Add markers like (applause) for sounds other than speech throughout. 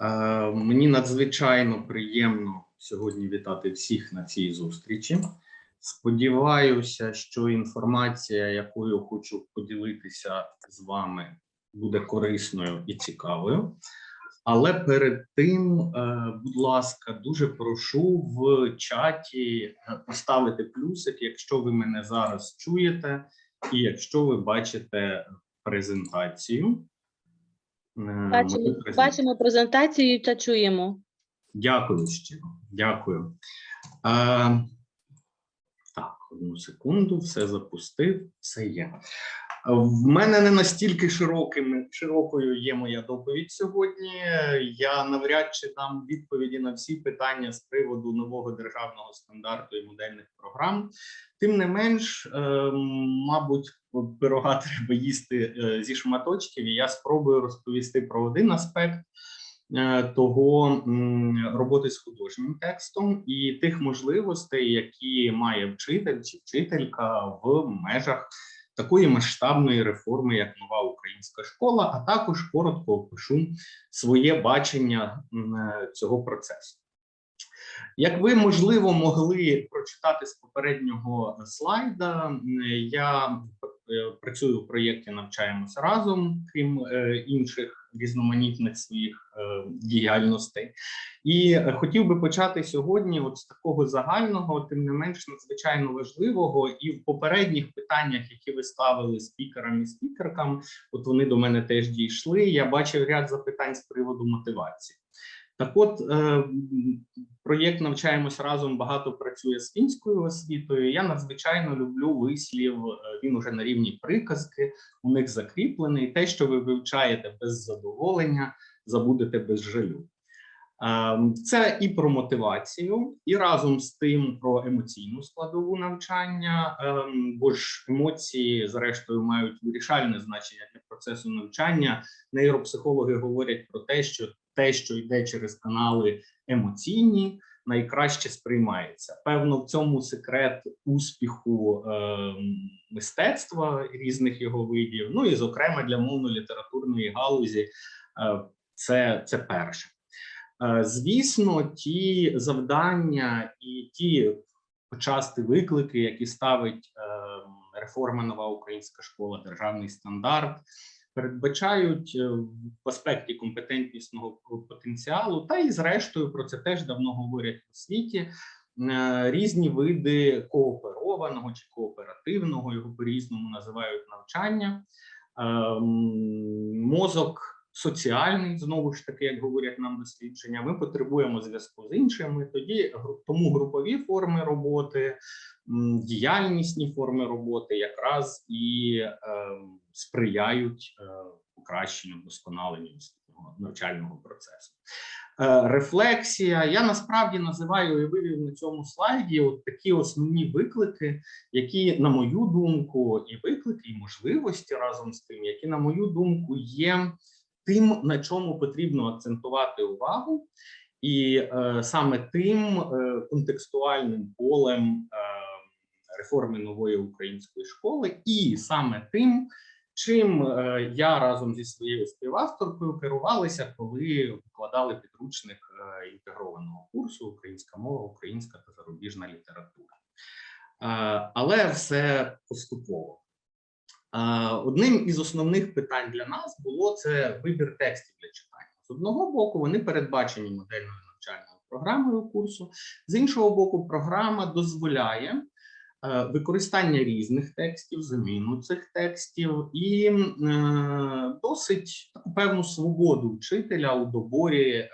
Е, Мені надзвичайно приємно сьогодні вітати всіх на цій зустрічі. Сподіваюся, що інформація, якою хочу поділитися з вами, буде корисною і цікавою. Але перед тим, е, будь ласка, дуже прошу в чаті е, поставити плюсик, якщо ви мене зараз чуєте, і якщо ви бачите презентацію. Бачимо, презентацію. бачимо презентацію та чуємо. Дякую щиро. Дякую. Е, так, одну секунду, все запустив, все є. В мене не настільки широким, широкою є моя доповідь сьогодні. Я навряд чи дам відповіді на всі питання з приводу нового державного стандарту і модельних програм. Тим не менш, е, мабуть, пирога (laughs) треба їсти е, зі шматочків, і я спробую розповісти про один аспект е, того роботи з художнім текстом і тих можливостей, які має вчитель чи вчителька в межах такої масштабної реформи, як нова українська школа, а також коротко опишу своє бачення е, цього процесу. Як ви можливо могли прочитати з попереднього слайда, я працюю в проєкті Навчаємося разом, крім е, інших різноманітних своїх е, діяльностей. І е, хотів би почати сьогодні, от з такого загального, тим не менш надзвичайно важливого, і в попередніх питаннях, які ви ставили спікерам і спікеркам, от вони до мене теж дійшли. Я бачив ряд запитань з приводу мотивації. Так, от е, проєкт навчаємось разом багато працює з фінською освітою. Я надзвичайно люблю вислів. е, Він уже на рівні приказки. У них закріплений. Те, що ви вивчаєте без задоволення, забудете без жалю. Ем, Це і про мотивацію, і разом з тим про емоційну складову навчання, бо ж емоції, зрештою, мають вирішальне значення для процесу навчання. Нейропсихологи говорять про те, що те, що йде через канали емоційні, найкраще сприймається. Певно, в цьому секрет успіху ем, мистецтва різних його видів. Ну і зокрема для мовно-літературної галузі, е, це, це перше. Е, Звісно, ті завдання і ті почасти виклики, які ставить е, реформа нова українська школа, державний стандарт, передбачають е, в аспекті компетентнісного потенціалу, та і зрештою про це теж давно говорять у світі. е, Різні види кооперованого чи кооперативного, його по-різному називають навчання. Ем, Мозок соціальний, знову ж таки, як говорять нам дослідження, ми потребуємо зв'язку з іншими. Тоді тому групові форми роботи, м, діяльнісні форми роботи якраз і е, сприяють е, покращенню вдосконаленню навчального процесу. Е, Рефлексія. Я насправді називаю і вивів на цьому слайді от такі основні виклики, які, на мою думку, і виклики, і можливості разом з тим, які, на мою думку, є тим, на чому потрібно акцентувати увагу, і е, саме тим е, контекстуальним полем е, реформи нової української школи, і саме тим, чим е, я разом зі своєю співавторкою керувалися, коли викладали підручник е, інтегрованого курсу Українська мова, українська та зарубіжна література. Е, але все поступово. Одним із основних питань для нас було це вибір текстів для читання. З одного боку, вони передбачені модельною навчальною програмою курсу, з іншого боку, програма дозволяє е, використання різних текстів, заміну цих текстів і е, досить таку певну свободу вчителя у доборі е,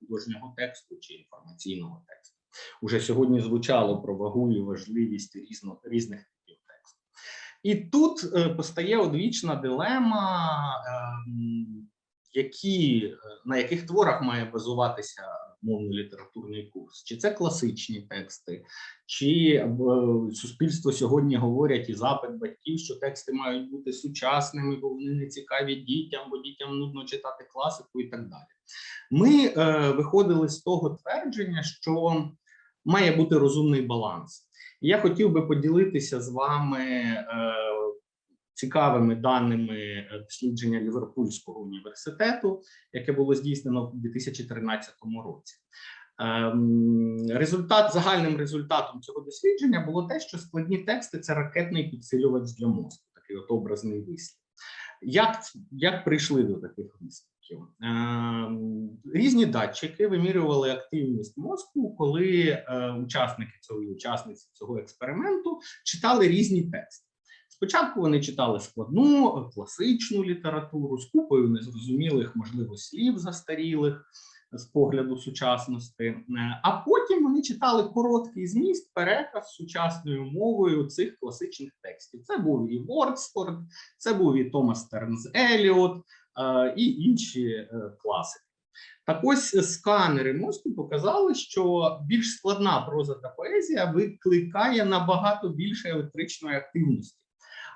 художнього тексту чи інформаційного тексту. Уже сьогодні звучало про вагу і важливість різно, різних. І тут е, постає одвічна дилема, ем, які, е, на яких творах має базуватися мовно-літературний курс. Чи це класичні тексти, чи суспільство сьогодні говорять і запит батьків, що тексти мають бути сучасними, бо вони не цікаві дітям, бо дітям нудно читати класику і так далі. Ми е, виходили з того твердження, що має бути розумний баланс. Я хотів би поділитися з вами е, цікавими даними е, дослідження Ліверпульського університету, яке було здійснено в 2013 році. Ем, Результат загальним результатом цього дослідження було те, що складні тексти це ракетний підсилювач для мозку, такий от образний вислів. Як, як прийшли до таких висновків? Ем, Різні датчики вимірювали активність мозку, коли е, учасники цього учасниці цього експерименту читали різні тексти. Спочатку вони читали складну класичну літературу з купою незрозумілих, можливо, слів застарілих з погляду сучасності, Е, а потім вони читали короткий зміст, переказ сучасною мовою цих класичних текстів. Це був і Вордсфорд, це був і Томас Тернс Еліот і інші е, класики. Так ось е, сканери мозку показали, що більш складна проза та поезія викликає набагато більше електричної активності.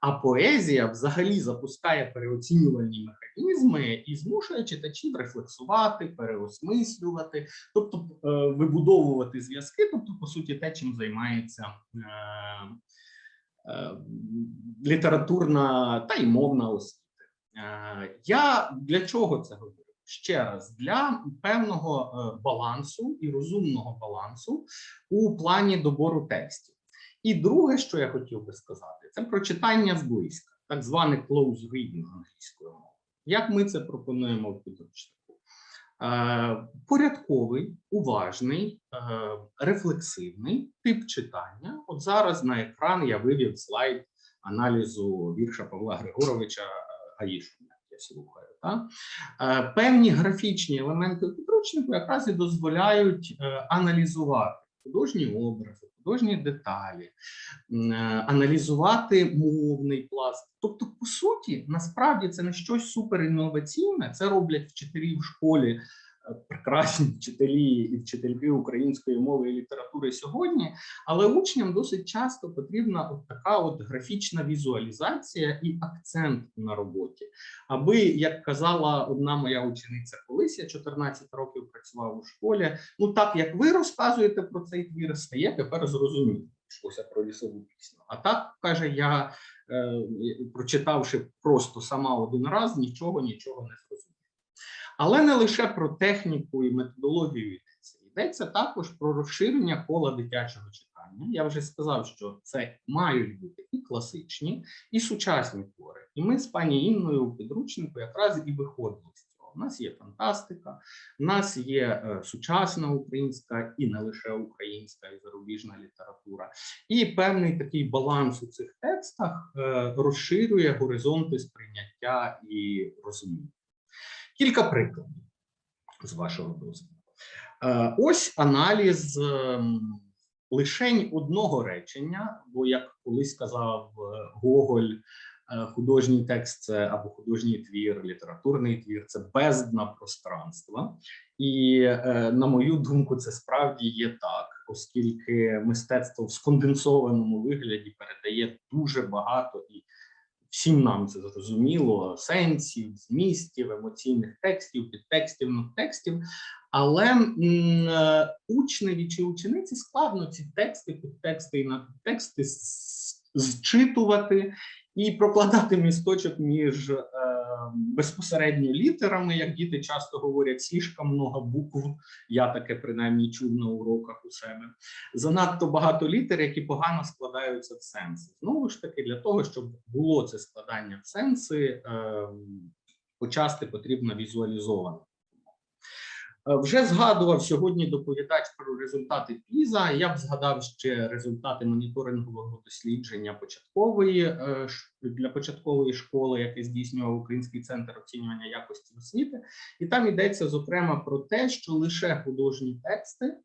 А поезія взагалі запускає переоцінювальні механізми і змушує читачів рефлексувати, переосмислювати, тобто е, вибудовувати зв'язки, тобто, по суті, те, чим займається е, е, літературна та й мовна освіта. Е, Я для чого це говорю? Ще раз для певного е, балансу і розумного балансу у плані добору текстів. І друге, що я хотів би сказати, це про читання зблизька, так зване close reading англійською мовою. Як ми це пропонуємо в підручнику? Е, порядковий, уважний, рефлексивний тип читання. От зараз на екран я вивів слайд аналізу вірша Павла Григоровича е, Гаїшина. Я слухаю. Та? Е, певні графічні елементи підручнику якраз і дозволяють е, аналізувати художні образи, художні деталі, е, аналізувати мовний пласт. Тобто, по суті, насправді це не щось суперінноваційне. Це роблять вчителі в школі, прекрасні вчителі і вчительки української мови і літератури сьогодні. Але учням досить часто потрібна от така от графічна візуалізація і акцент на роботі. Аби, як казала одна моя учениця колись, я 14 років працював у школі. Ну так як ви розказуєте про цей твір, стає тепер зрозуміло. Йшлося про лісову пісню. А так каже, я е, прочитавши просто сама один раз, нічого нічого не зрозумів. Але не лише про техніку і методологію йдеться. Йдеться також про розширення кола дитячого читання. Я вже сказав, що це мають бути і класичні, і сучасні твори. І ми з пані Інною у підручнику якраз і виходили з цього. У нас є фантастика, у нас є е, сучасна українська і не лише українська і зарубіжна література. І певний такий баланс у цих текстах е, розширює горизонти сприйняття і розуміння. Кілька прикладів з вашого дозволу. Е, Ось аналіз ем, лишень одного речення, бо як колись сказав е, Гоголь, е, художній текст це або художній твір, літературний твір це бездна пространства. І на мою думку, це справді є так, оскільки мистецтво в сконденсованому вигляді передає дуже багато і всім нам це зрозуміло: сенсів, змістів, емоційних текстів, підтекстів, надтекстів. Але е, учневі чи учениці складно ці тексти, підтексти і надтексти зчитувати і прокладати місточок між е, безпосередньо літерами, як діти часто говорять, слишком много букв. Я таке принаймні чув на уроках у себе. Занадто багато літер, які погано складаються в сенси. Знову ж таки, для того, щоб було це складання в сенси, е, почасти потрібно візуалізовано. Е, Вже згадував сьогодні доповідач про результати ПІЗа. Я б згадав ще результати моніторингового дослідження початкової е, для початкової школи, яке здійснював Український центр оцінювання якості освіти. І там йдеться зокрема про те, що лише художні тексти.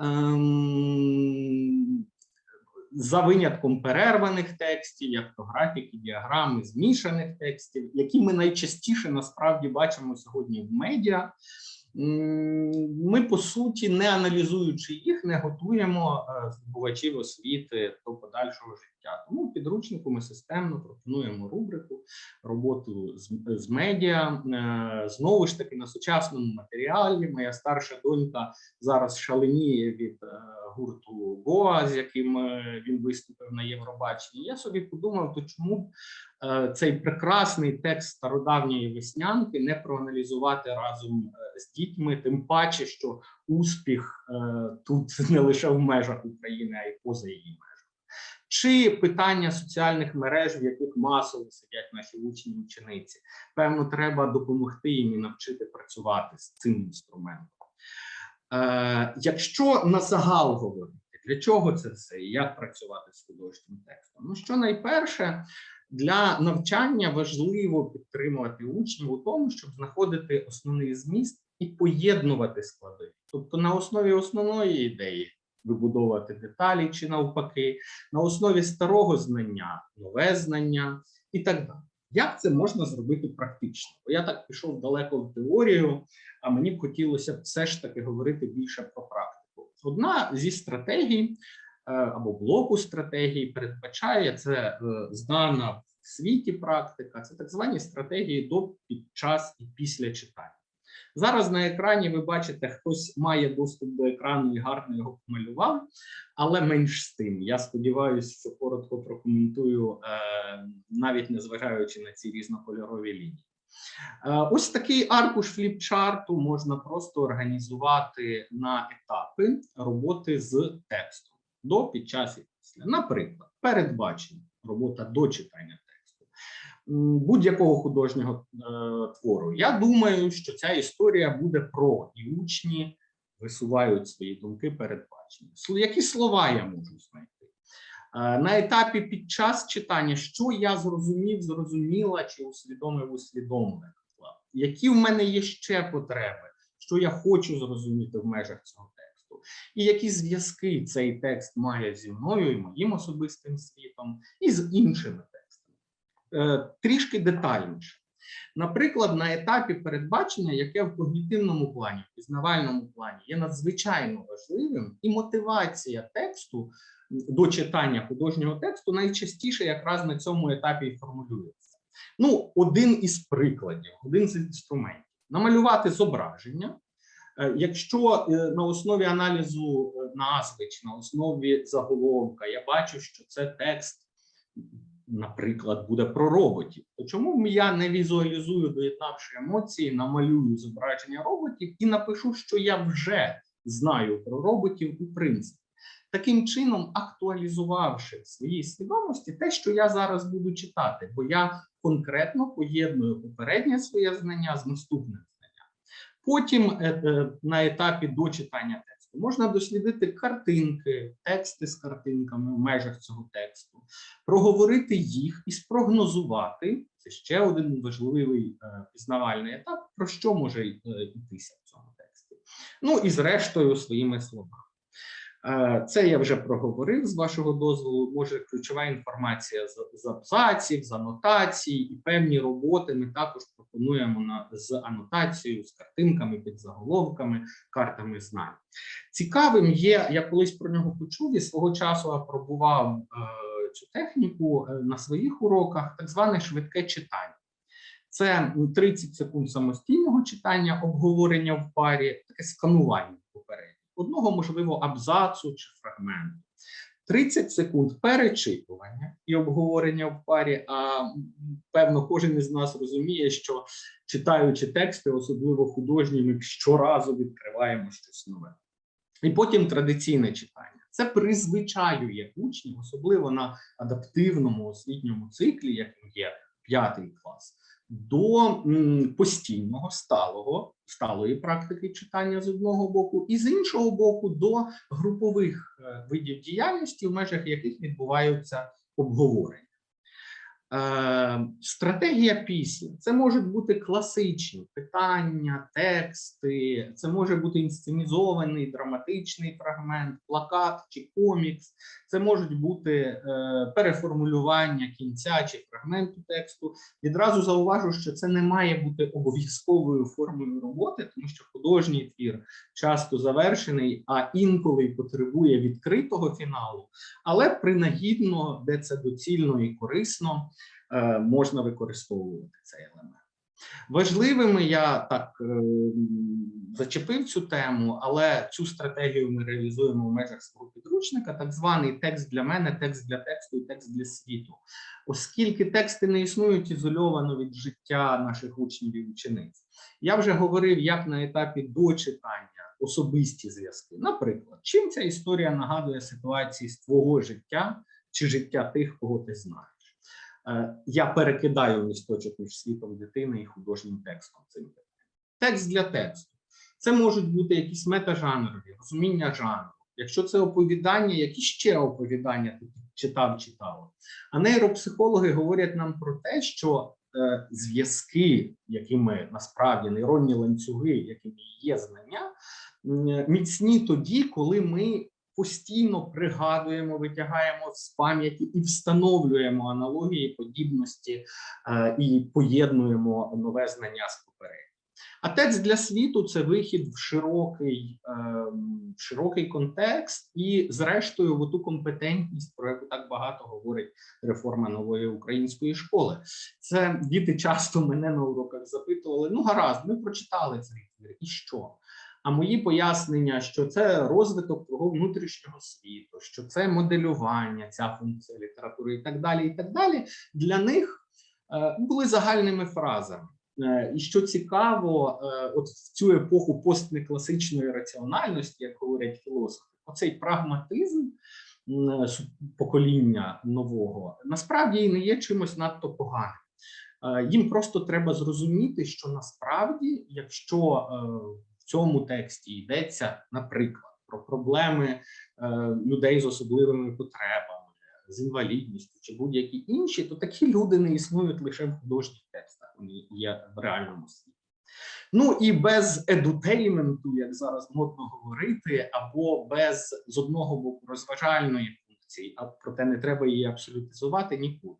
ем, За винятком перерваних текстів, як то графіки, діаграми, змішаних текстів, які ми найчастіше насправді бачимо сьогодні в медіа, ми по суті, не аналізуючи їх, не готуємо е, здобувачів освіти до подальшого життя. Тому в підручнику ми системно пропонуємо рубрику роботу з, з медіа. Е, Знову ж таки, на сучасному матеріалі. Моя старша донька зараз шаленіє від е, гурту Гоа, з яким він виступив на Євробаченні. Я собі подумав, то чому б цей прекрасний текст стародавньої веснянки не проаналізувати разом е, з дітьми, тим паче, що успіх е, тут (laughs) не лише в межах України, а й поза її межами. Чи питання соціальних мереж, в яких масово сидять наші учні учениці, певно, треба допомогти їм і навчити працювати з цим інструментом. Е, якщо на загал говорити, для чого це все і як працювати з художнім текстом? Ну, що найперше, для навчання важливо підтримувати учнів у тому, щоб знаходити основний зміст і поєднувати склади. Тобто на основі основної ідеї вибудовувати деталі чи навпаки, на основі старого знання, нове знання і так далі. Як це можна зробити практично? Бо я так пішов далеко в теорію, а мені б хотілося все ж таки говорити більше про практику. Одна зі стратегій або блоку стратегій передбачає це е, знана в світі практика, це так звані стратегії до, під час і після читання. Зараз на екрані ви бачите, хтось має доступ до екрану і гарно його помалював, але менш з тим. Я сподіваюся, що коротко прокоментую, е, навіть незважаючи на ці різнокольорові лінії. Е, Ось такий аркуш фліпчарту можна просто організувати на етапи роботи з текстом до, під час і після. Наприклад, передбачення, робота до читання тексту будь-якого художнього е, твору. Я думаю, що ця історія буде про і учні висувають свої думки передбачення. Які слова я можу знайти? Е, На етапі під час читання, що я зрозумів, зрозуміла чи усвідомив, усвідомила, які в мене є ще потреби, що я хочу зрозуміти в межах цього тексту, і які зв'язки цей текст має зі мною і моїм особистим світом, і з іншими текстами. Е, Трішки детальніше. Наприклад, на етапі передбачення, яке в когнітивному плані, в пізнавальному плані є надзвичайно важливим, і мотивація тексту до читання художнього тексту найчастіше якраз на цьому етапі і формулюється. Ну, один із прикладів, один з інструментів намалювати зображення. Е, Якщо е, на основі аналізу е, назви чи на основі заголовка я бачу, що це текст, наприклад, буде про роботів, то чому я не візуалізую, доєднавши емоції, намалюю зображення роботів і напишу, що я вже знаю про роботів у принципі таким чином актуалізувавши в своїй свідомості те, що я зараз буду читати, бо я конкретно поєдную попереднє своє знання з наступним. Потім е, е, на етапі дочитання тексту можна дослідити картинки, тексти з картинками в межах цього тексту, проговорити їх і спрогнозувати. Це ще один важливий е, пізнавальний етап, про що може йтися в цьому тексті. Ну і зрештою своїми словами. Е, Це я вже проговорив з вашого дозволу. Може, ключова інформація з, абзаців, з анотацій і певні роботи ми також пропонуємо на з анотацією, з картинками, підзаголовками, картами знань. Цікавим є, я колись про нього почув і свого часу апробував е, цю техніку е, на своїх уроках, так зване швидке читання. Це м, 30 секунд самостійного читання, обговорення в парі, таке сканування одного можливо абзацу чи фрагменту. 30 секунд перечитування і обговорення в парі. А певно, кожен із нас розуміє, що читаючи тексти, особливо художні, ми щоразу відкриваємо щось нове. І потім традиційне читання. Це призвичаює учнів, особливо на адаптивному освітньому циклі, яким є п'ятий клас, до постійного сталого сталої практики читання з одного боку, і з іншого боку, до групових е, видів діяльності, в межах яких відбуваються обговорення. Е, стратегія пісні це можуть бути класичні питання, тексти, це може бути інсценізований драматичний фрагмент, плакат чи комікс. Це можуть бути е, переформулювання кінця чи фрагменту тексту. Відразу зауважу, що це не має бути обов'язковою формою роботи, тому що художній твір часто завершений, а інколи потребує відкритого фіналу. Але принагідно, де це доцільно і корисно, можна використовувати цей елемент. Важливими я так е, зачепив цю тему, але цю стратегію ми реалізуємо в межах свого підручника, так званий текст для мене, текст для тексту і текст для світу. Оскільки тексти не існують ізольовано від життя наших учнів і учениць, я вже говорив, як на етапі дочитання особисті зв'язки. Наприклад, чим ця історія нагадує ситуації з твого життя чи життя тих, кого ти знаєш. Е, Я перекидаю місточок між світом дитини і художнім текстом. Цим текст для тексту. Це можуть бути якісь метажанрові, розуміння жанру. Якщо це оповідання, які ще оповідання ти читав, читала. А нейропсихологи говорять нам про те, що е, зв'язки, якими насправді нейронні ланцюги, якими є знання, міцні тоді, коли ми постійно пригадуємо, витягаємо з пам'яті і встановлюємо аналогії, подібності е, і поєднуємо нове знання з попереднім. А текст для світу це вихід в широкий, е, в широкий контекст і, зрештою, в ту компетентність, про яку так багато говорить реформа нової української школи. Це діти часто мене на уроках запитували: ну гаразд, ми прочитали цей твір, і що? А мої пояснення, що це розвиток твого внутрішнього світу, що це моделювання, ця функція літератури, і так далі. І так далі, для них е, були загальними фразами. Е, І що цікаво, е, от в цю епоху постнекласичної раціональності, як говорять філософи, оцей прагматизм покоління нового насправді і не є чимось надто поганим. Їм просто треба зрозуміти, що насправді, якщо в цьому тексті йдеться, наприклад, про проблеми е, людей з особливими потребами, з інвалідністю чи будь-які інші, то такі люди не існують лише в художніх текстах, вони є в реальному світі. Ну і без едутейменту, як зараз модно говорити, або без з одного боку розважальної функції, а проте не треба її абсолютизувати нікуди.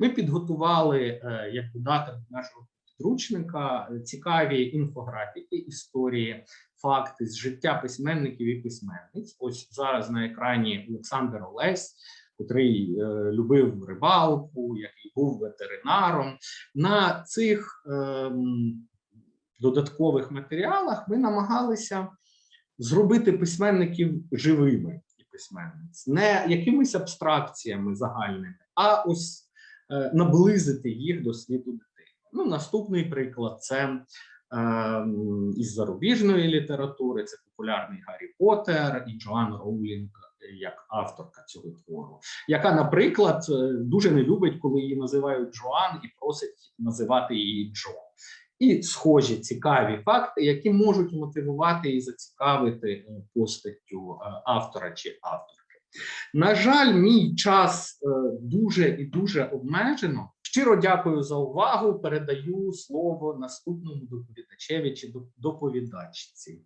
Ми підготували е, як додаток до нашого підручника е, цікаві інфографіки, історії, факти з життя письменників і письменниць. Ось зараз на екрані Олександр Олесь, котрий е, любив рибалку, який був ветеринаром. На цих ем, додаткових матеріалах ми намагалися зробити письменників живими і письменниць, не якимись абстракціями загальними, а ось е, наблизити їх до світу. Ну, наступний приклад це ем, із зарубіжної літератури, це популярний Гаррі Поттер і Джоан Роулінг е, як авторка цього твору, яка, наприклад, е, дуже не любить, коли її називають Джоан і просить називати її Джо. І схожі цікаві факти, які можуть мотивувати і зацікавити е, постаттю е, автора чи авторки. На жаль, мій час е, дуже і дуже обмежено. Щиро дякую за увагу. Передаю слово наступному доповідачеві чи доп- доповідачці.